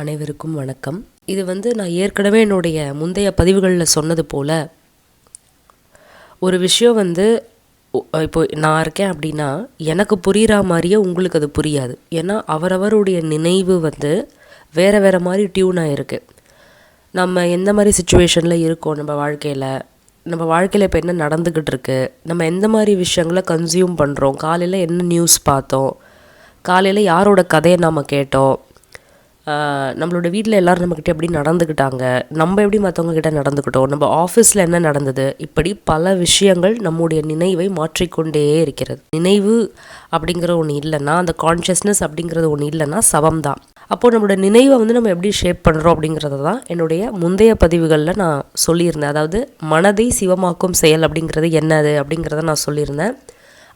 அனைவருக்கும் வணக்கம். இது வந்து நான் ஏற்கனவே என்னுடைய முந்தைய பதிவுகளில் சொன்னது போல் ஒரு விஷயம் வந்து இப்போ நான் இருக்கேன் அப்படின்னா எனக்கு புரிகிற மாதிரியே உங்களுக்கு அது புரியாது. ஏன்னா அவரவருடைய நினைவு வந்து வேறு வேறு மாதிரி டியூன் ஆகிருக்கு நம்ம எந்த மாதிரி சுச்சுவேஷனில் இருக்கோம் நம்ம வாழ்க்கையில்? நம்ம வாழ்க்கையில் இப்போ என்ன நடந்துக்கிட்டு இருக்கு? நம்ம எந்த மாதிரி விஷயங்களை கன்சியூம் பண்ணுறோம் காலையில் என்ன நியூஸ் பார்த்தோம்? காலையில் யாரோட கதையை நாம் கேட்டோம்? நம்மளோட வீட்டில் எல்லோரும் நம்மக்கிட்ட எப்படி நடந்துக்கிட்டாங்க நம்ம எப்படி மற்றவங்கக்கிட்ட நடந்துக்கிட்டோம் நம்ம ஆஃபீஸில் என்ன நடந்தது? இப்படி பல விஷயங்கள் நம்முடைய நினைவை மாற்றிக்கொண்டே இருக்கிறது. நினைவு அப்படிங்கிற ஒன்று இல்லைன்னா அந்த கான்ஷியஸ்னஸ் அப்படிங்கிறது ஒன்று இல்லைன்னா சவம் தான் அப்போது நம்மளோட நினைவை வந்து நம்ம எப்படி ஷேப் பண்ணுறோம் அப்படிங்கிறது தான் என்னுடைய முந்தைய பதிவுகளில் நான் சொல்லியிருந்தேன். அதாவது மனதை சிவமாக்கும் செயல் அப்படிங்கிறது என்னது அப்படிங்கிறத நான் சொல்லியிருந்தேன்.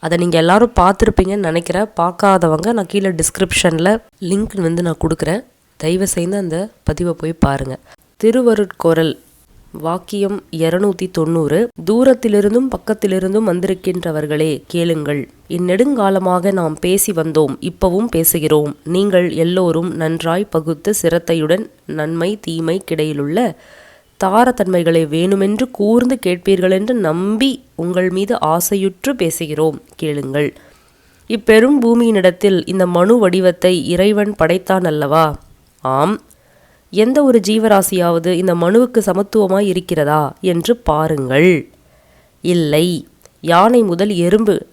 அதை நீங்கள் எல்லோரும் பார்த்துருப்பீங்கன்னு நினைக்கிறேன். பார்க்காதவங்க நான் கீழே டிஸ்கிரிப்ஷனில் லிங்க் வந்து நான் கொடுக்குறேன். தயவு செய்து அந்த பதிவை போய் பாருங்கள் திருவருட்குரல் வாக்கியம் இருநூத்தி தொண்ணூறு தூரத்திலிருந்தும் பக்கத்திலிருந்தும் வந்திருக்கின்றவர்களே கேளுங்கள். இந்நெடுங்காலமாக நாம் பேசி வந்தோம் இப்பவும் பேசுகிறோம். நீங்கள் எல்லோரும் நன்றாய் பகுத்து சிரத்தையுடன் நன்மை தீமை கிடையிலுள்ள தாரத்தன்மைகளை வேணுமென்று கூர்ந்து கேட்பீர்கள் என்று நம்பி உங்கள் மீது ஆசையுற்று பேசுகிறோம் கேளுங்கள். இப்பெரும் பூமியினிடத்தில் இந்த மனு வடிவத்தை இறைவன் படைத்தான் அல்லவா? ஆம். எந்த ஒரு ஜீவராசியாவது இந்த மனுவுக்கு சமத்துவமாய் இருக்கிறதா என்று பாருங்கள். இல்லை. யானை முதல் எறும்பு.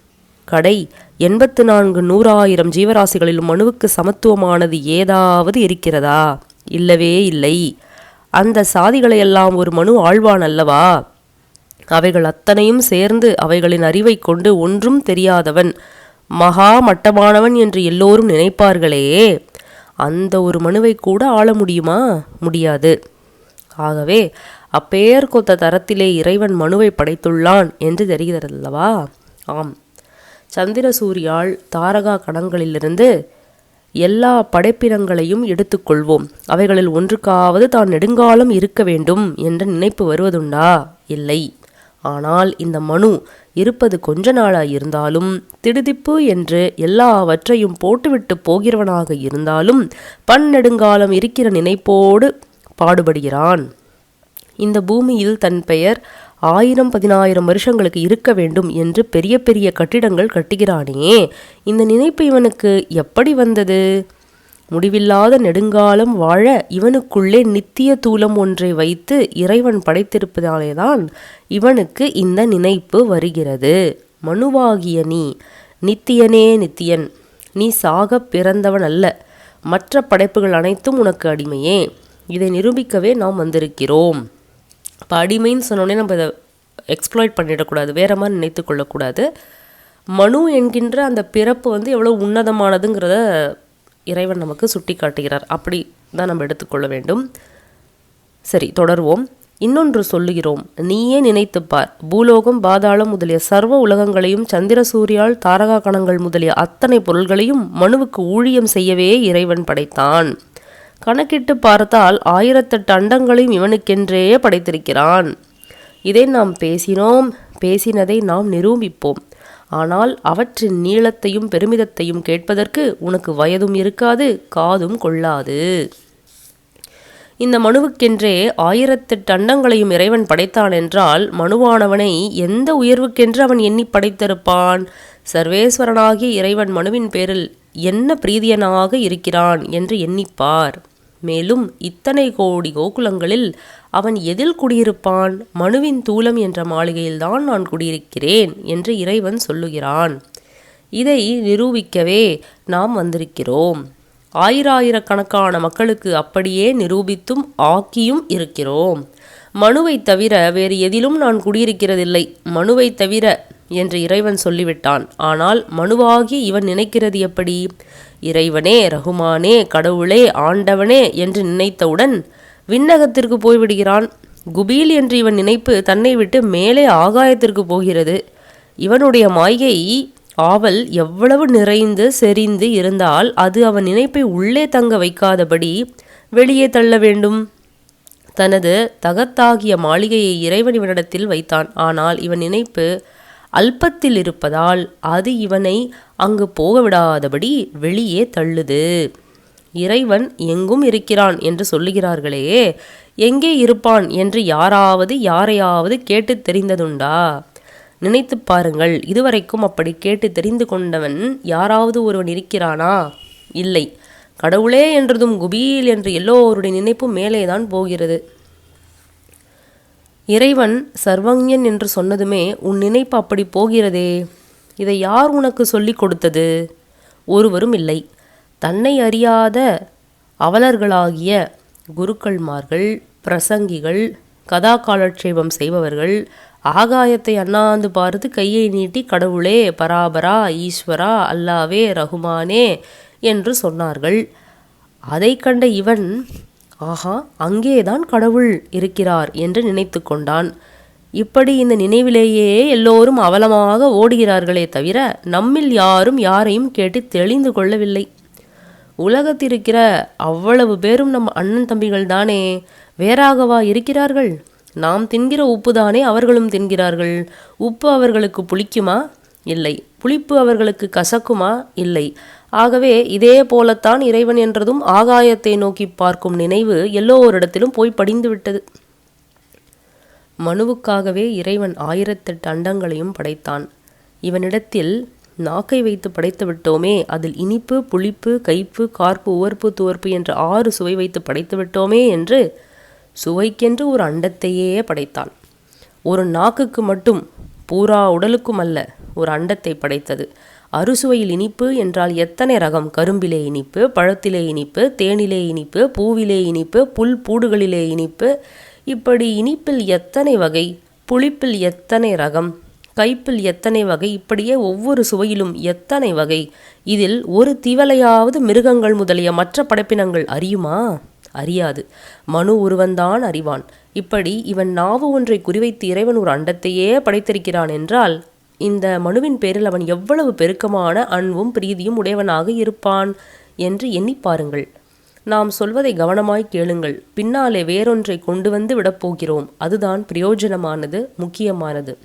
கடை. எண்பத்து நான்கு நூறாயிரம் ஜீவராசிகளிலும் மனுவுக்கு சமத்துவமானது ஏதாவது இருக்கிறதா? இல்லவே இல்லை. அந்த சாதிகளையெல்லாம் ஒரு மனு ஆழ்வான் அல்லவா? அவைகள் அத்தனையும் சேர்ந்து அவைகளின் அறிவை கொண்டு ஒன்றும் தெரியாதவன் மகா மட்டமானவன் என்று எல்லோரும் நினைப்பார்களே. அந்த ஒரு மனுவை கூட ஆள முடியுமா? முடியாது. ஆகவே அப்பெயர் கொத்த தரத்திலே இறைவன் மனுவை படைத்துள்ளான் என்று தெரிகிறதல்லவா? ஆம். சந்திர சூரியால் தாரகா கணங்களிலிருந்து எல்லா படைப்பினங்களையும் எடுத்துக்கொள்வோம். அவைகளில் ஒன்றுக்காவது தான் நெடுங்காலம் இருக்க வேண்டும் என்ற நினைப்பு வருவதுண்டா? இல்லை. ஆனால் இந்த மனு இருப்பது கொஞ்ச நாளாய் இருந்தாலும் திடுதிப்பு என்று எல்லாவற்றையும் போட்டுவிட்டு போகிறவனாக இருந்தாலும் பன்னெடுங்காலம் இருக்கிற நினைப்போடு பாடுபடுகிறான். இந்த பூமியில் தன் பெயர் ஆயிரம் பதினாயிரம் வருஷங்களுக்கு இருக்க வேண்டும் என்று பெரிய பெரிய கட்டிடங்கள் கட்டுகிறானே. இந்த நினைப்பு இவனுக்கு எப்படி வந்தது? முடிவில்லாத நெடுங்காலம் வாழ இவனுக்குள்ளே நித்திய தூலம் ஒன்றை வைத்து இறைவன் படைத்திருப்பதாலேதான் இவனுக்கு இந்த நினைப்பு வருகிறது. மனுவாகிய நீ நித்தியனே நித்தியன் நீ சாகப் பிறந்தவன் அல்ல. மற்ற படைப்புகள் அனைத்தும் உனக்கு அடிமையே. இதை நிரூபிக்கவே நாம் வந்திருக்கிறோம். இப்போ அடிமைன்னு சொன்னோடனே நம்ம இதை எக்ஸ்ப்ளாய்ட் பண்ணிடக்கூடாது வேற மாதிரி நினைத்து கொள்ளக்கூடாது. மனு என்கின்ற அந்த பிறப்பு வந்து எவ்வளோ உன்னதமானதுங்கிறத இறைவன் நமக்கு சுட்டி காட்டுகிறார். அப்படி தான் நம்ம எடுத்துக்கொள்ள வேண்டும். சரி தொடர்வோம். இன்னொன்று சொல்லுகிறோம். நீயே நினைத்துப் பார். பூலோகம் பாதாளம் முதலிய சர்வ உலகங்களையும் சந்திர சூரியால் தாரகா கணங்கள் முதலிய அத்தனை பொருள்களையும் மனுவுக்கு ஊழியம் செய்யவே இறைவன் படைத்தான். கணக்கிட்டு பார்த்தால் ஆயிரத்தெட்டு அண்டங்களையும் இவனுக்கென்றே படைத்திருக்கிறான். இதை நாம் பேசினோம். பேசினதை நாம் நிரூபிப்போம். ஆனால் அவற்றின் நீளத்தையும் பெருமிதத்தையும் கேட்பதற்கு உனக்கு வயதும் இருக்காது காதும் கொள்ளாது. இந்த மனுவுக்கென்றே ஆயிரத்தெட்டு அண்டங்களையும் இறைவன் படைத்தான் என்றால் மனுவானவனை எந்த உயர்வுக்கென்று அவன் எண்ணி படைத்திருப்பான்? சர்வேஸ்வரனாகிய இறைவன் மனுவின் பேரில் என்ன பிரீதியனாக இருக்கிறான் என்று எண்ணிப்பார். மேலும் இத்தனை கோடி கோகுலங்களில் அவன் எதில் குடியிருப்பான்? மனுவின் தூலம் என்ற மாளிகையில்தான் நான் குடியிருக்கிறேன் என்று இறைவன் சொல்லுகிறான். இதை நிரூபிக்கவே நாம் வந்திருக்கிறோம். ஆயிராயிரக்கணக்கான மக்களுக்கு அப்படியே நிரூபித்தும் ஆக்கியும் இருக்கிறோம். மனுவை தவிர வேறு எதிலும் நான் குடியிருக்கிறதில்லை. மனுவை தவிர என்று இறைவன் சொல்லிவிட்டான். ஆனால் மனுவாகி இவன் நினைக்கிறது எப்படி? இறைவனே ரகுமானே கடவுளே ஆண்டவனே என்று நினைத்தவுடன் விண்ணகத்திற்கு போய்விடுகிறான். குபீல் என்று இவன் நினைப்பு தன்னை விட்டு மேலே ஆகாயத்திற்கு போகிறது. இவனுடைய மாய்கை ஆவல் எவ்வளவு நிறைந்து செறிந்து இருந்தால் அது அவன் நினைப்பை உள்ளே தங்க வைக்காதபடி வெளியே தள்ள வேண்டும். தனது தகத்தாகிய மாளிகையை இறைவன் இவனிடத்தில் வைத்தான். ஆனால் இவன் நினைப்பு அல்பத்தில் இருப்பதால் அது இவனை அங்கு போக விடாதபடி வெளியே தள்ளுது. இறைவன் எங்கும் இருக்கிறான் என்று சொல்லுகிறார்களே எங்கே இருப்பான் என்று யாராவது யாரையாவது கேட்டு தெரிந்ததுண்டா? நினைத்து பாருங்கள் இதுவரைக்கும் அப்படி கேட்டு தெரிந்து கொண்டவன் யாராவது ஒருவன் இருக்கிறானா? இல்லை. கடவுளே என்றதும் குபீல் என்று எல்லோருடைய நினைப்பும் மேலேதான் போகிறது. இறைவன் சர்வஞன் என்று சொன்னதுமே உன் நினைப்பு அப்படி போகிறதே. இதை யார் உனக்கு சொல்லிக் கொடுத்தது? ஒருவரும் இல்லை. தன்னை அறியாத அவலர்களாகிய குருக்கள்மார்கள் பிரசங்கிகள் கதா காலட்சேபம் செய்பவர்கள் ஆகாயத்தை அண்ணாந்து பார்த்து கையை நீட்டி கடவுளே பராபரா ஈஸ்வரா அல்லாவே ரகுமானே என்று சொன்னார்கள். அதை கண்ட இவன் ஆஹா அங்கேதான் கடவுள் இருக்கிறார் என்று நினைத்து கொண்டான். இப்படி இந்த நினைவிலேயே எல்லோரும் அவலமாக ஓடுகிறார்களே தவிர நம்மில் யாரும் யாரையும் கேட்டு தெளிந்து கொள்ளவில்லை. உலகத்திருக்கிற அவ்வளவு பேரும் நம் அண்ணன் தம்பிகள் தானே. வேறாகவா இருக்கிறார்கள்? நாம் தின்கிற உப்பு தானே அவர்களும் தின்கிறார்கள். உப்பு அவர்களுக்கு புளிக்குமா? இல்லை. புளிப்பு அவர்களுக்கு கசக்குமா? இல்லை. ஆகவே இதே போலத்தான் இறைவன் என்றதும் ஆகாயத்தை நோக்கி பார்க்கும் நினைவு எல்லோரிடத்திலும் போய் படிந்து விட்டது மனுவுக்காகவே இறைவன் ஆயிரத்தெட்டு அண்டங்களையும் படைத்தான். இவனிடத்தில் நாக்கை வைத்து படைத்து விட்டோமே அதில் இனிப்பு புளிப்பு கைப்பு கார்ப்பு உவர்ப்பு துவர்ப்பு என்ற ஆறு சுவை வைத்து படைத்து விட்டோமே என்று சுவைக்கென்று ஒரு அண்டத்தையே படைத்தான். ஒரு நாக்குக்கு மட்டும் பூரா உடலுக்கும் அல்ல ஒரு அண்டத்தை படைத்தது. அறுசுவையில் இனிப்பு என்றால் எத்தனை ரகம்? கரும்பிலே இனிப்பு பழத்திலே இனிப்பு தேனிலே இனிப்பு பூவிலே இனிப்பு புல் பூடுகளிலே இனிப்பு. இப்படி இனிப்பில் எத்தனை வகை புளிப்பில் எத்தனை ரகம்? கைப்பில் எத்தனை வகை? இப்படியே ஒவ்வொரு சுவையிலும் எத்தனை வகை? இதில் ஒரு திவலையாவது மிருகங்கள் முதலிய மற்ற படைப்பினங்கள் அறியுமா? அறியாது. மனு ஒருவன்தான் அறிவான். இப்படி இவன் நாவு ஒன்றை குறிவைத்து இறைவன் ஒரு அண்டத்தையே படைத்திருக்கிறான் என்றால் இந்த மனுவின் பேரில் அவன் எவ்வளவு பெருக்கமான அன்பும் பிரீதியும் உடையவனாக இருப்பான் என்று எண்ணி பாருங்கள். நாம் சொல்வதை கவனமாய் கேளுங்கள். பின்னாலே வேறொன்றை கொண்டு வந்து விடப்போகிறோம் அதுதான் பிரயோஜனமானது முக்கியமானது.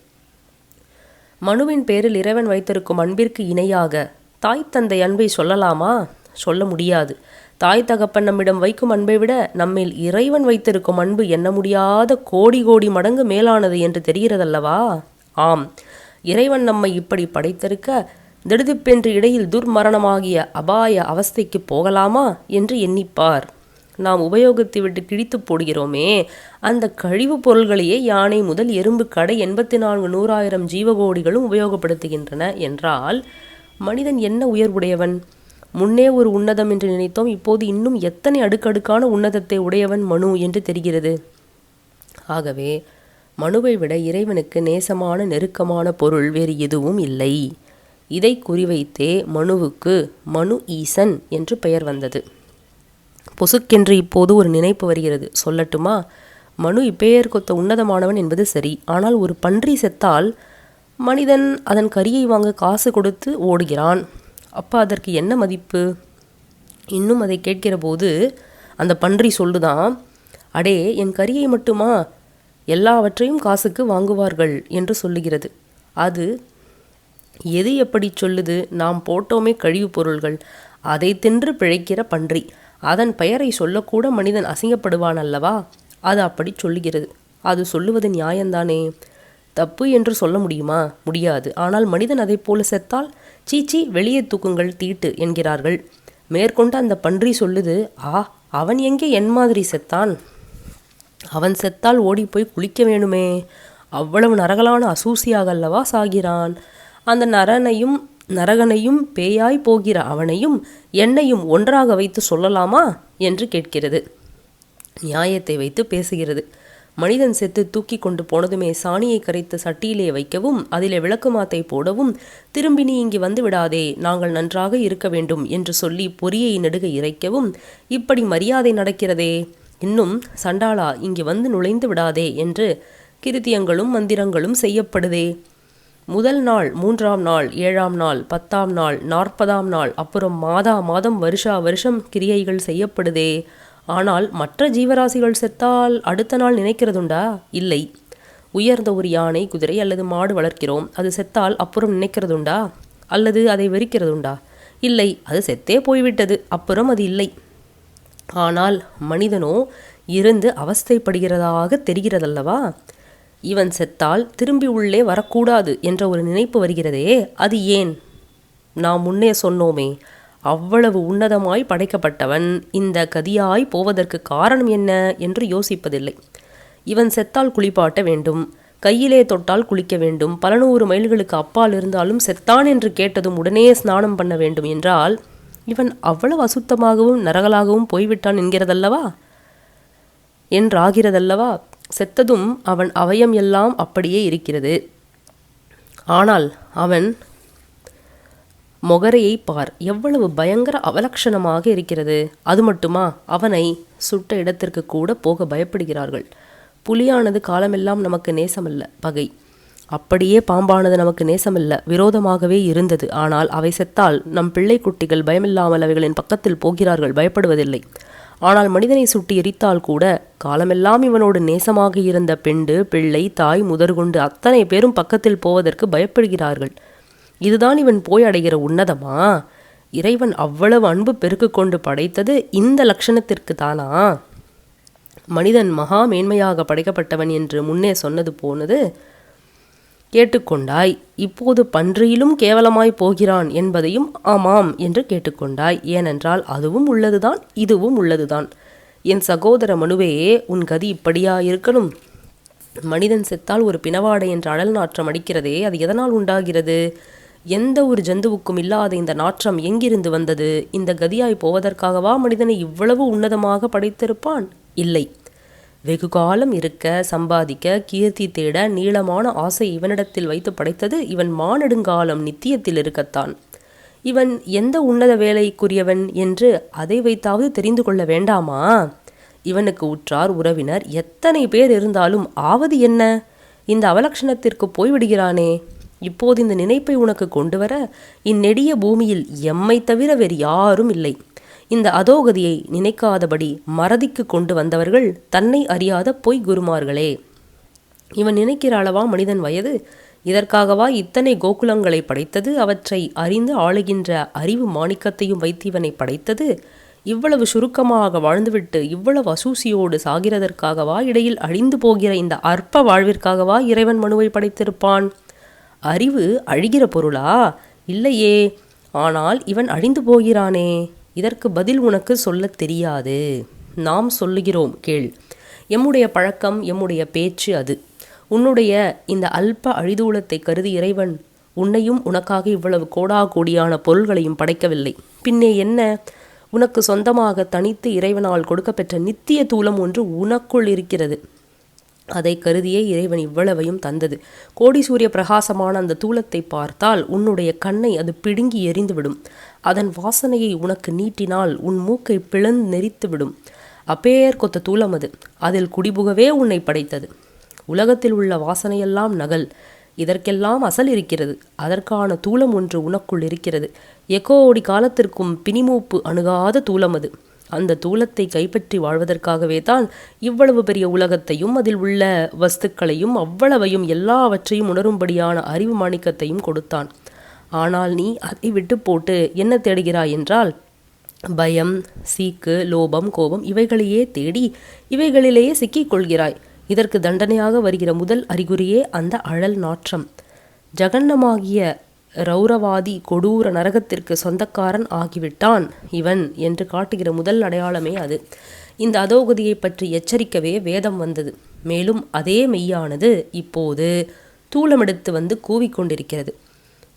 மனுவின் பேரில் இறைவன் வைத்திருக்கும் அன்பிற்கு இணையாக தாய் தந்தை அன்பை சொல்லலாமா? சொல்ல முடியாது. தாய் தகப்பன் நம்மிடம் வைக்கும் அன்பை விட நம்மில் இறைவன் வைத்திருக்கும் அன்பு எண்ண முடியாத கோடி கோடி மடங்கு மேலானது என்று தெரிகிறதல்லவா? ஆம். இறைவன் நம்மை இப்படி படைத்திருக்க திடுதிப்பென்று இடையில் துர்மரணமாகிய அபாய அவஸ்தைக்கு போகலாமா? என்று எண்ணிப்பார். நாம் உபயோகித்து விட்டு கிழித்து போடுகிறோமே அந்த கழிவுப் பொருள்களையே யானை முதல் எறும்பு கடை எண்பத்தி நான்கு நூறாயிரம் ஜீவகோடிகளும் உபயோகப்படுத்துகின்றன என்றால் மனிதன் என்ன உயர்வுடையவன்? முன்னே ஒரு உன்னதம் என்று நினைத்தோம் இப்போது இன்னும் எத்தனை அடுக்கடுக்கான உன்னதத்தை உடையவன் மனு என்று தெரிகிறது? ஆகவே மனுவை விட இறைவனுக்கு நேசமான நெருக்கமான பொருள் வேறு எதுவும் இல்லை. இதை குறிவைத்தே மனுவுக்கு மனு ஈசன் என்று பெயர் வந்தது. பொசுக்கென்று இப்போது ஒரு நினைப்பு வருகிறது. சொல்லட்டுமா? மனு இப்பெயர் கொத்த உன்னதமானவன் என்பது சரி. ஆனால் ஒரு பன்றி செத்தால் மனிதன் அதன் கரியை வாங்க காசு கொடுத்து ஓடுகிறான். அப்போ அதற்கு என்ன மதிப்பு? இன்னும் அதை கேட்கிற போது அந்த பன்றி சொல்லுதான் அடே என் கரியை மட்டுமா? எல்லாவற்றையும் காசுக்கு வாங்குவார்கள் என்று சொல்லுகிறது. அது எது எப்படி சொல்லுது? நாம் போட்டோமே கழிவுப் பொருள்கள். அதை தின்று பிழைக்கிற பன்றி. அதன் பெயரை சொல்லக்கூட மனிதன் அசிங்கப்படுவான் அல்லவா? அது அப்படி சொல்லுகிறது. அது சொல்லுவது நியாயம்தானே தப்பு என்று சொல்ல முடியுமா? முடியாது. ஆனால் மனிதன் அதைப் போல செத்தால் சீச்சி வெளியே தூக்குங்கள் தீட்டு என்கிறார்கள். மேற்கொண்டு அந்த பன்றி சொல்லுது ஆ அவன் எங்கே என் மாதிரி செத்தான்? அவன் செத்தால் ஓடிப்போய் குளிக்க வேணுமே? அவ்வளவு நரகலான அசூசியாக அல்லவா சாகிறான்? அந்த நரனையும் நரகனையும் பேயாய் போகிற அவனையும் என்னையும் ஒன்றாக வைத்து சொல்லலாமா? என்று கேட்கிறது. நியாயத்தை வைத்து பேசுகிறது. மனிதன் செத்து தூக்கி கொண்டு போனதுமே சாணியை கரைத்து சட்டியிலே வைக்கவும் அதிலே விளக்குமாத்தை போடவும் திரும்பி நீ இங்கு வந்து விடாதே நாங்கள் நன்றாக இருக்க வேண்டும் என்று சொல்லி பொறியை நெடுக இறைக்கவும் இப்படி மரியாதை நடக்கிறதே இன்னும் சண்டாளா இங்கு வந்து நுழைந்து விடாதே என்று கிருத்தியங்களும் மந்திரங்களும் செய்யப்படுதே. முதல் நாள் மூன்றாம் நாள் ஏழாம் நாள் பத்தாம் நாள் நாற்பதாம் நாள் அப்புறம் மாதா மாதம் வருஷா வருஷம் கிரியைகள் செய்யப்படுதே. ஆனால் மற்ற ஜீவராசிகள் செத்தால் அடுத்த நாள் நினைக்கிறதுண்டா? இல்லை. உயர்ந்த ஒரு யானை குதிரை அல்லது மாடு வளர்க்கிறோம். அது செத்தால் அப்புறம் நினைக்கிறதுண்டா? அல்லது அதை வெறுக்கிறதுண்டா? இல்லை. அது செத்தே போய்விட்டது. அப்புறம் அது இல்லை. ஆனால் மனிதனோ இருந்து அவஸ்தைப்படுகிறதாக தெரிகிறதல்லவா? இவன் செத்தால் திரும்பி உள்ளே வரக்கூடாது என்ற ஒரு நினைப்பு வருகிறதே அது ஏன்? நாம் முன்னே சொன்னோமே அவ்வளவு உன்னதமாய் படைக்கப்பட்டவன் இந்த கதியாய் போவதற்கு காரணம் என்ன என்று யோசிப்பதில்லை. இவன் செத்தால் குளிப்பாட்ட வேண்டும் கையிலே தொட்டால் குளிக்க வேண்டும் பல நூறு மைல்களுக்கு அப்பால் இருந்தாலும் செத்தான் என்று கேட்டதும் உடனே ஸ்நானம் பண்ண வேண்டும் என்றால் இவன் அவ்வளவு அசுத்தமாகவும் நரகலாகவும் போய்விட்டான் என்கிறதல்லவா? என்றாகிறதல்லவா? செத்ததும் அவன் அவயம் எல்லாம் அப்படியே இருக்கிறது. ஆனால் அவன் மொகரையை பார். எவ்வளவு பயங்கர அவலட்சணமாக இருக்கிறது. அது மட்டுமா? அவனை சுட்ட இடத்திற்கு கூட போக பயப்படுகிறார்கள். புலியானது காலமெல்லாம் நமக்கு நேசமல்ல பகை. அப்படியே பாம்பானது நமக்கு நேசமல்ல விரோதமாகவே இருந்தது. ஆனால் அவை செத்தால் நம் பிள்ளை குட்டிகள் பயமில்லாமல் அவைகளின் பக்கத்தில் போகிறார்கள் பயப்படுவதில்லை. ஆனால் மனிதனை சுட்டி எரித்தால் கூட காலமெல்லாம் இவனோடு நேசமாக இருந்த பெண்டு பிள்ளை தாய் முதற்கொண்டு அத்தனை பேரும் பக்கத்தில் போவதற்கு பயப்படுகிறார்கள். இதுதான் இவன் போய் அடைகிற உன்னதமா? இறைவன் அவ்வளவு அன்பு பெருக்கு கொண்டு படைத்தது இந்த லட்சணத்திற்கு தானா? மனிதன் மகா மேன்மையாக படைக்கப்பட்டவன் என்று முன்னே சொன்னது போனது கேட்டுக்கொண்டாய். இப்போது பன்றியிலும் கேவலமாய் போகிறான் என்பதையும் ஆமாம் என்று கேட்டுக்கொண்டாய். ஏனென்றால் அதுவும் உள்ளதுதான் இதுவும் உள்ளதுதான். என் சகோதர மனுவே உன் கதி இப்படியா இருக்கணும் மனிதன் செத்தால் ஒரு பிணவாடை என்ற அழல் நாற்றம் அடிக்கிறதே அது எதனால் உண்டாகிறது? எந்த ஒரு ஜந்துவுக்கும் இல்லாத இந்த நாற்றம் எங்கிருந்து வந்தது? இந்த கதியாய் போவதற்காகவா மனிதனை இவ்வளவு உன்னதமாக படைத்திருப்பான்? இல்லை. வெகு காலம் இருக்க சம்பாதிக்க கீர்த்தி தேட நீளமான ஆசை இவனிடத்தில் வைத்து படைத்தது இவன் மானெடுங்காலம் நித்தியத்தில் இருக்கத்தான். இவன் எந்த உன்னத வேலைக்குரியவன் என்று அதை வைத்தாவது தெரிந்து கொள்ள வேண்டாமா? இவனுக்கு உற்றார் உறவினர் எத்தனை பேர் இருந்தாலும் ஆவது என்ன? இந்த அவலட்சணத்திற்கு போய்விடுகிறானே. இப்போது இந்த நினைப்பை உனக்கு கொண்டு வர இந்நெடிய பூமியில் எம்மை தவிர வேறு யாரும் இல்லை. இந்த அதோகதியை நினைக்காதபடி மறதிக்கு கொண்டு வந்தவர்கள் தன்னை அறியாத பொய் குருமார்களே. இவன் நினைக்கிற அளவா மனிதன் வயது? இதற்காகவா இத்தனை கோகுலங்களை படைத்தது? அவற்றை அறிந்து ஆளுகின்ற அறிவு மாணிக்கத்தையும் வைத்து இவனை படைத்தது? இவ்வளவு சுருக்கமாக வாழ்ந்துவிட்டு இவ்வளவு அசூசியோடு சாகிறதற்காகவா? இடையில் அழிந்து போகிற இந்த அற்ப வாழ்விற்காகவா இறைவன் மனுவை படைத்திருப்பான்? அறிவு அழிகிற பொருளா? இல்லையே. ஆனால் இவன் அழிந்து போகிறானே. இதற்கு பதில் உனக்கு சொல்லத் தெரியாது. நாம் சொல்லுகிறோம் கேள். எம்முடைய பழக்கம் எம்முடைய பேச்சு அது. உன்னுடைய இந்த அல்ப அழிதூலத்தை கருதி இறைவன் உன்னையும் உனக்காக இவ்வளவு கோடா கோடியான பொருள்களையும் படைக்கவில்லை. பின்னே என்ன? உனக்கு சொந்தமாக தனித்து இறைவனால் கொடுக்கப்பெற்ற நித்திய தூலம் ஒன்று உனக்குள் இருக்கிறது. அதை கருதியே இறைவன் இவ்வளவையும் தந்தது. கோடி சூரிய பிரகாசமான அந்த தூலத்தை பார்த்தால் உன்னுடைய கண்ணை அது பிடுங்கி எரிந்துவிடும் அதன் வாசனையை உனக்கு நீட்டினால் உன் மூக்கை பிளந்து நெறித்துவிடும் அப்பேயர் கொத்த தூலம் அது. அதில் குடிபுகவே உன்னை படைத்தது. உலகத்தில் உள்ள வாசனையெல்லாம் நகல். இதற்கெல்லாம் அசல் இருக்கிறது. அதற்கான தூலம் ஒன்று உனக்குள் இருக்கிறது. எக்கோடி காலத்திற்கும் பிணிமூப்பு அணுகாத தூலம் அது. அந்த தூலத்தை கைப்பற்றி வாழ்வதற்காகவே தான் இவ்வளவு பெரிய உலகத்தையும் அதில் உள்ள வஸ்துக்களையும் அவ்வளவையும் எல்லாவற்றையும் உணரும்படியான அறிவு மாணிக்கத்தையும் கொடுத்தான். ஆனால் நீ அதை விட்டு போட்டு என்ன தேடுகிறாய் என்றால் பயம் சீக்கு லோபம் கோபம் இவைகளையே தேடி இவைகளிலேயே சிக்கிக் கொள்கிறாய். இதற்கு தண்டனையாக வருகிற முதல் அறிகுறியே அந்த அழல் நாற்றம். ஜகன்னமாகிய ரௌரவாதி கொடூர நரகத்திற்கு சொந்தக்காரன் ஆகிவிட்டான் இவன் என்று காட்டுகிற முதல் அடையாளமே அது. இந்த அதோகதியை பற்றி எச்சரிக்கவே வேதம் வந்தது. மேலும் அதே மெய்யானது இப்போது தூளமெடுத்து வந்து கூவிக்கொண்டிருக்கிறது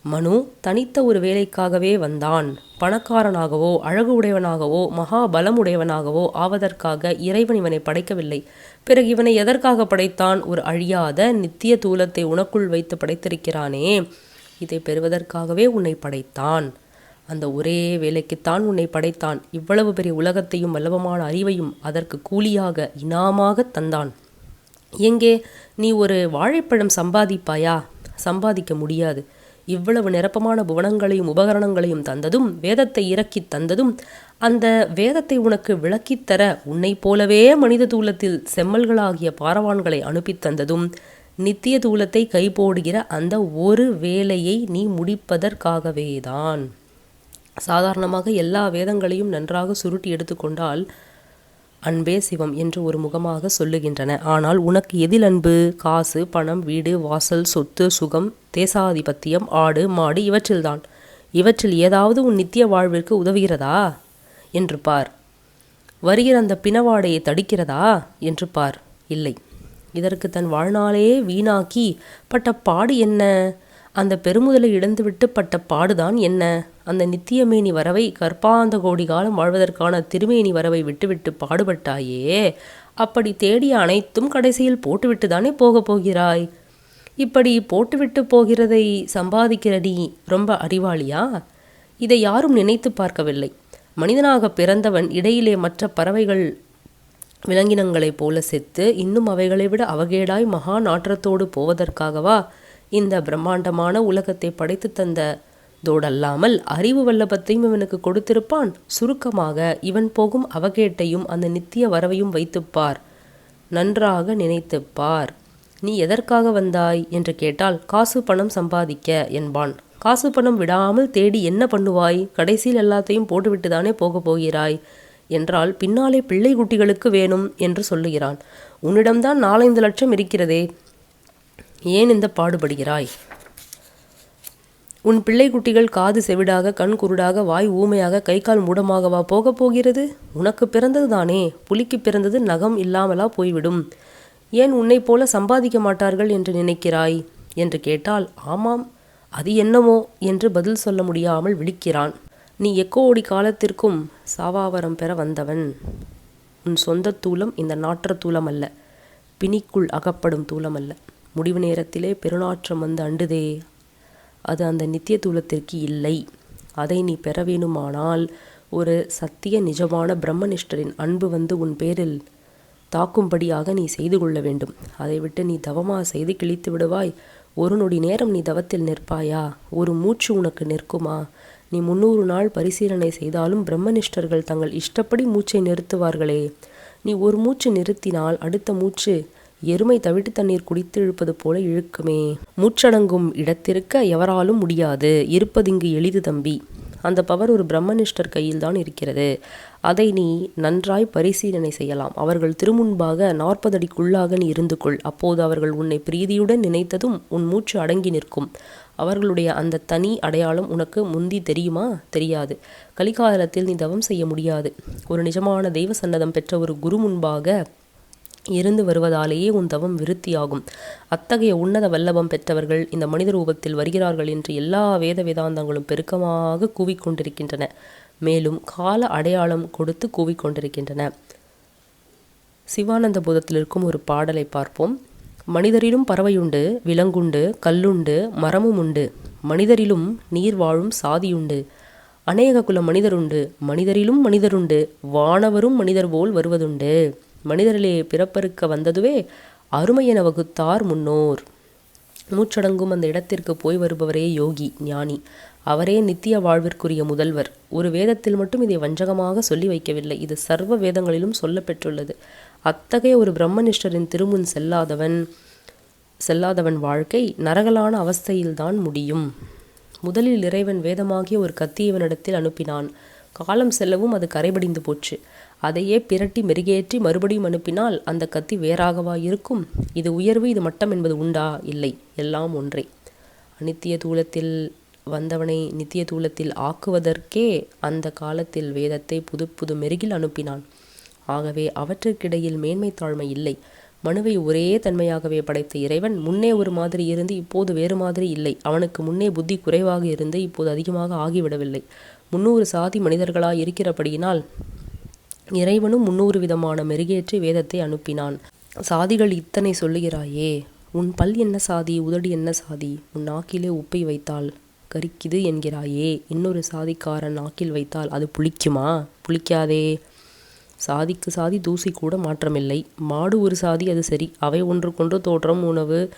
மனு தனித்த ஒரு வேலைக்காகவே வந்தான். பணக்காரனாகவோ அழகு உடையவனாகவோ மகா பலமுடையவனாகவோ ஆவதற்காக இறைவன் இவனை படைக்கவில்லை. பிறகு இவனை எதற்காக படைத்தான்? ஒரு அழியாத நித்திய தூலத்தை உனக்குள் வைத்து படைத்திருக்கிறானே. இதை பெறுவதற்காகவே உன்னை படைத்தான். அந்த ஒரே வேலைக்குத்தான் உன்னை படைத்தான். இவ்வளவு பெரிய உலகத்தையும் வல்லவமான அறிவையும் அதற்கு கூலியாக இனாமாக தந்தான். எங்கே? நீ ஒரு வாழைப்பழம் சம்பாதிப்பாயா? சம்பாதிக்க முடியாது. இவ்வளவு நிரப்பமான புவனங்களையும் உபகரணங்களையும் தந்ததும் வேதத்தை இறக்கி தந்ததும் அந்த வேதத்தை உனக்கு விளக்கித் தர உன்னைப் போலவே மனித தூலத்தில் செம்மல்களாகிய பாரவான்களை அனுப்பித் தந்ததும் நித்திய தூலத்தை கைபோடுகிற அந்த ஒரு வேலையை நீ முடிப்பதற்காகவேதான். சாதாரணமாக எல்லா வேதங்களையும் நன்றாக சுருட்டி எடுத்துக்கொண்டால் அன்பே சிவம் என்று ஒரு முகமாக சொல்லுகின்றன. ஆனால் உனக்கு எதில் அன்பு? காசு பணம் வீடு வாசல் சொத்து சுகம் தேசாதிபத்தியம் ஆடு மாடு இவற்றில்தான். இவற்றில் ஏதாவது உன் நித்திய வாழ்விற்கு உதவுகிறதா? என்று பார். வருகிற அந்த பிணவாடையை தடுக்கிறதா? என்று பார். இல்லை. இதற்கு தன் வாழ்நாளையே வீணாக்கி பட்ட பாடு என்ன? அந்த பெருமுதலை இழந்துவிட்டு பட்ட பாடுதான் என்ன? அந்த நித்தியமேனி வரவை கற்பாந்த கோடி காலம் வாழ்வதற்கான திருமேனி வரவை விட்டுவிட்டு பாடுபட்டாயே அப்படி தேடிய அனைத்தும் கடைசியில் போட்டுவிட்டு தானே போகப் போகிறாய்? இப்படி போட்டுவிட்டு போகிறதை சம்பாதிக்கிற நீ ரொம்ப அறிவாளியா? இதை யாரும் நினைத்து பார்க்கவில்லை. மனிதனாக பிறந்தவன் இடையிலே மற்ற பறவைகள் விலங்கினங்களைப் போல செத்து இன்னும் அவைகளை விட அவகேடாய் மகா நாற்றத்தோடு போவதற்காகவா இந்த பிரம்மாண்டமான உலகத்தை படைத்து தந்ததோடல்லாமல் அறிவு வல்லபத்தையும் இவனுக்கு கொடுத்திருப்பான். சுருக்கமாக இவன் போகும் அவகேட்டையும் அந்த நித்திய வரவையும் வைத்துப்பார். நன்றாக நினைத்துப் பார் நீ எதற்காக வந்தாய்? என்று கேட்டால் காசு பணம் சம்பாதிக்க என்பான். காசு பணம் விடாமல் தேடி என்ன பண்ணுவாய்? கடைசியில் எல்லாத்தையும் போட்டுவிட்டு தானே போகப் போகிறாய்? என்றால் பின்னாலே பிள்ளை குட்டிகளுக்கு வேணும் என்று சொல்லுகிறான் உன்னிடம்தான் நாலைந்து லட்சம் இருக்கிறதே ஏன் இந்த பாடுபடுகிறாய்? உன் பிள்ளை குட்டிகள் காது செவிடாக கண் குருடாக வாய் ஊமையாக கை கால் மூடமாகவா போகப் போகிறது? உனக்கு பிறந்தது தானே புலிக்கு பிறந்தது நகம் இல்லாமலா போய்விடும். ஏன் உன்னைப் போல சம்பாதிக்க மாட்டார்கள் என்று நினைக்கிறாய்? என்று கேட்டால் ஆமாம் அது என்னமோ என்று பதில் சொல்ல முடியாமல் விழிக்கிறான். நீ எக்கோடி காலத்திற்கும் சாவாவரம் பெற வந்தவன். உன் சொந்த தூலம் இந்த நாற்ற தூலம் அல்ல. பிணிக்குள் அகப்படும் தூலம் அல்ல. முடிவு நேரத்திலே பெருநாற்றம் வந்து அண்டுதே. அது அந்த நித்திய தூலத்திற்கு இல்லை. அதை நீ பெற வேணுமானால் ஒரு சத்திய நிஜமான பிரம்மனிஷ்டரின் அன்பு வந்து உன் பேரில் தாக்கும்படியாக நீ செய்து கொள்ள வேண்டும். அதை விட்டு நீ தவமா செய்து கிழித்து விடுவாய். ஒரு நொடி நேரம் நீ தவத்தில் நிற்பாயா? ஒரு மூச்சு உனக்கு நிற்குமா? நீ முன்னூறு நாள் பரிசீலனை செய்தாலும் பிரம்மனிஷ்டர்கள் தங்கள் இஷ்டப்படி மூச்சை நிறுத்துவார்களே. நீ ஒரு மூச்சு நிறுத்தினால் அடுத்த மூச்சு எருமை தவிட்டு தண்ணீர் குடித்து இழுப்பது போல இழுக்குமே. மூச்சடங்கும் இடத்திருக்க எவராலும் முடியாது. இருப்பதிங்கு எளிது தம்பி. அந்த பவர் ஒரு பிரம்மனிஷ்டர் கையில்தான் இருக்கிறது. அதை நீ நன்றாய் பரிசீலனை செய்யலாம். அவர்கள் திருமுன்பாக நாற்பது அடிக்குள்ளாக நீ இருந்து கொள் அப்போது அவர்கள் உன்னை பிரீதியுடன் நினைத்ததும் உன் மூச்சு அடங்கி நிற்கும். அவர்களுடைய அந்த தனி அடையாளம் உனக்கு முந்தி தெரியுமா? தெரியாது. கலிகாலத்தில் நீ தவம் செய்ய முடியாது. ஒரு நிஜமான தெய்வ சன்னதம் பெற்ற ஒரு குரு முன்பாக இருந்து வருவதாலேயே உன் தவம் விருத்தியாகும். அத்தகைய உன்னத வல்லபம் பெற்றவர்கள் இந்த மனித ரூபத்தில் வருகிறார்கள் என்று எல்லா வேத வேதாந்தங்களும் பெருக்கமாக கூவிக்கொண்டிருக்கின்றன. மேலும் கால அடையாளம் கொடுத்து கூவிக்கொண்டிருக்கின்றன. சிவானந்த பூதத்தில் இருக்கும் ஒரு பாடலை பார்ப்போம். மனிதரிலும் பறவையுண்டு விலங்குண்டு கல்லுண்டு மரமும் உண்டு மனிதரிலும் நீர் வாழும் சாதியுண்டு. அநேக குல மனிதருண்டு மனிதரிலும் மனிதருண்டு வானவரும் மனிதர் போல் வருவதுண்டு. மனிதரிலே பிறப்பறுக்க வந்ததுவே அருமையென வகுத்தார் முன்னோர். மூச்சடங்கும் அந்த இடத்திற்கு போய் வருபவரே யோகி ஞானி. அவரே நித்திய வாழ்விற்குரிய முதல்வர். ஒரு வேதத்தில் மட்டும் இதை வஞ்சகமாக சொல்லி வைக்கவில்லை. இது சர்வ வேதங்களிலும் சொல்லப்பெற்றுள்ளது. அத்தகைய ஒரு பிரம்மனிஷ்டரின் திருமுன் செல்லாதவன் செல்லாதவன் வாழ்க்கை நரகலான அவஸ்தையில்தான் முடியும். முதலில் இறைவன் வேதமாகிய ஒரு கத்தியவனிடத்தில் அனுப்பினான். காலம் செல்லவும் அது கரைபடிந்து போச்சு. அதையே பிரட்டி மெருகேற்றி மறுபடியும் அனுப்பினால் அந்த கத்தி வேறாகவா இருக்கும் இது உயர்வு இது மட்டம் என்பது உண்டா? இல்லை எல்லாம் ஒன்றே. அநித்திய தூலத்தில் வந்தவனை நித்திய தூலத்தில் ஆக்குவதற்கே அந்த காலத்தில் வேதத்தை புது புது மெருகில் அனுப்பினான். ஆகவே அவற்றுக்கிடையில் மேன்மை தாழ்மை இல்லை. மனுவை ஒரே தன்மையாகவே படைத்த இறைவன் முன்னே ஒரு மாதிரி இருந்து இப்போது வேறு மாதிரி இல்லை. அவனுக்கு முன்னே புத்தி குறைவாக இருந்து இப்போது அதிகமாக ஆகிவிடவில்லை. முன்னூறு சாதி மனிதர்களாய் இருக்கிறபடியினால் இறைவனும் முன்னூறு விதமான மெருகேற்றி வேதத்தை அனுப்பினான். சாதிகள் இத்தனை சொல்லுகிறாயே உன் பல் என்ன சாதி உதடு என்ன சாதி? உன் நாக்கிலே உப்பை வைத்தால் கரிக்குது என்கிறாயே. இன்னொரு சாதிக்காரன் நாக்கில் வைத்தால் அது புளிக்குமா? புளிக்காதே. சாதிக்கு சாதி தூசி கூட மாற்றமில்லை. மாடு ஒரு சாதி அது சரி. அவை ஒன்றுக்கொன்று தோற்றம் உணவு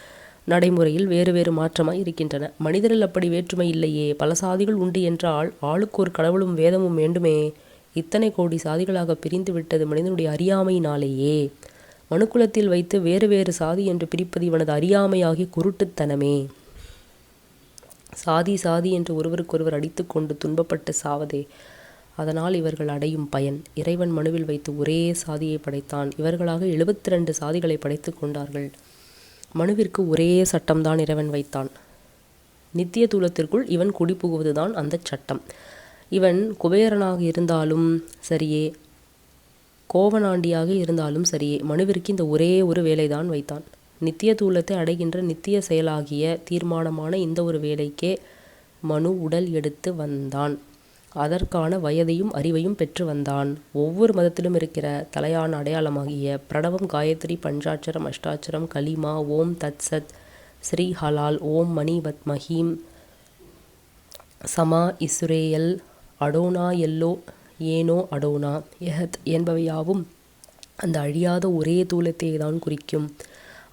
நடைமுறையில் வேறு வேறு மாற்றமாய் இருக்கின்றன. மனிதரில் அப்படி வேற்றுமை இல்லையே. பல சாதிகள் உண்டு என்றால் ஆளுக்கு ஒரு கடவுளும் வேதமும் வேண்டுமே. இத்தனை கோடி சாதிகளாக பிரிந்து விட்டது மனிதனுடைய அறியாமையினாலேயே. மனுக்குலத்தில் வைத்து வேறு வேறு சாதி என்று பிரிப்பது இவனது அறியாமையாகி குருட்டுத்தனமே. சாதி சாதி என்று ஒருவருக்கொருவர் அடித்துக்கொண்டு துன்பப்பட்டு சாவதே. அதனால் இவர்கள் அடையும் பயன். இறைவன் மனுவில் வைத்து ஒரே சாதியை படைத்தான். இவர்களாக எழுபத்தி ரெண்டு சாதிகளை படைத்து கொண்டார்கள். மனுவிற்கு ஒரே சட்டம்தான் இறைவன் வைத்தான். நித்திய தூலத்திற்குள் இவன் குடிபுகுவதுதான் அந்த சட்டம். இவன் குபேரனாக இருந்தாலும் சரியே கோவனாண்டியாக இருந்தாலும் சரியே மனுவிற்கு இந்த ஒரே ஒரு வேலைதான் வைத்தான். நித்திய தூலத்தை அடைகின்ற நித்திய செயலாகிய தீர்மானமான இந்த ஒரு வேலைக்கே மனு உடல் எடுத்து வந்தான். அதற்கான வயதையும் அறிவையும் பெற்று வந்தான். ஒவ்வொரு மதத்திலும் இருக்கிற தலையான அடையாளமாகிய பிரணவம் காயத்ரி பஞ்சாட்சரம் அஷ்டாட்சரம் கலிமா ஓம் தத் சத் ஸ்ரீ ஹலால் ஓம் மணி வத் மஹீம் சமா இசுரேயல் அடோனா எல்லோ ஏனோ அடோனா எஹத் என்பவையாவும் அந்த அழியாத ஒரே தூலத்தை தான் குறிக்கும்.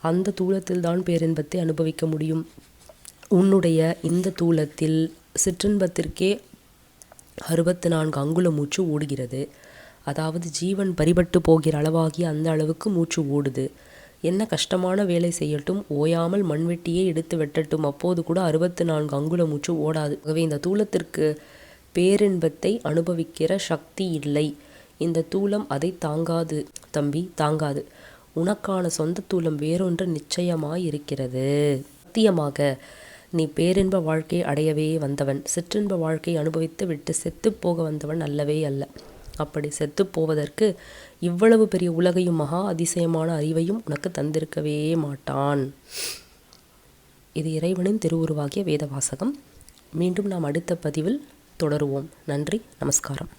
அந்த தூலத்தில் தான் பேரின்பத்தை அனுபவிக்க முடியும். உன்னுடைய இந்த தூலத்தில் சிற்றின்பத்திற்கே அறுபத்து நான்கு அங்குல மூச்சு ஓடுகிறது. அதாவது ஜீவன் பறிபட்டு போகிற அளவாகிய அந்த அளவுக்கு மூச்சு ஓடுது. என்ன கஷ்டமான வேலை செய்யட்டும் ஓயாமல் மண்வெட்டியே எடுத்து வெட்டட்டும் அப்போது கூட அறுபத்து நான்கு அங்குல மூச்சு ஓடாது. ஆகவே இந்த தூளத்திற்கு பேரின்பத்தை அனுபவிக்கிற சக்தி இல்லை. இந்த தூளம் அதை தாங்காது தம்பி தாங்காது. உனக்கான சொந்த தூளம் வேறொன்று நிச்சயமாய் இருக்கிறது. சத்தியமாக நீ பேரின்ப வாழ்க்கை அடையவே வந்தவன். சிற்றின்ப வாழ்க்கை அனுபவித்து விட்டு செத்து போக வந்தவன் அல்லவே அல்ல. அப்படி செத்து போவதற்கு இவ்வளவு பெரிய உலகையும் மகா அதிசயமான அறிவையும் உனக்கு தந்திருக்கவே மாட்டான். இது இறைவனின் திருவுருவாகிய வேத வாசகம் மீண்டும் நாம் அடுத்த பதிவில் தொடருவோம். நன்றி நமஸ்காரம்.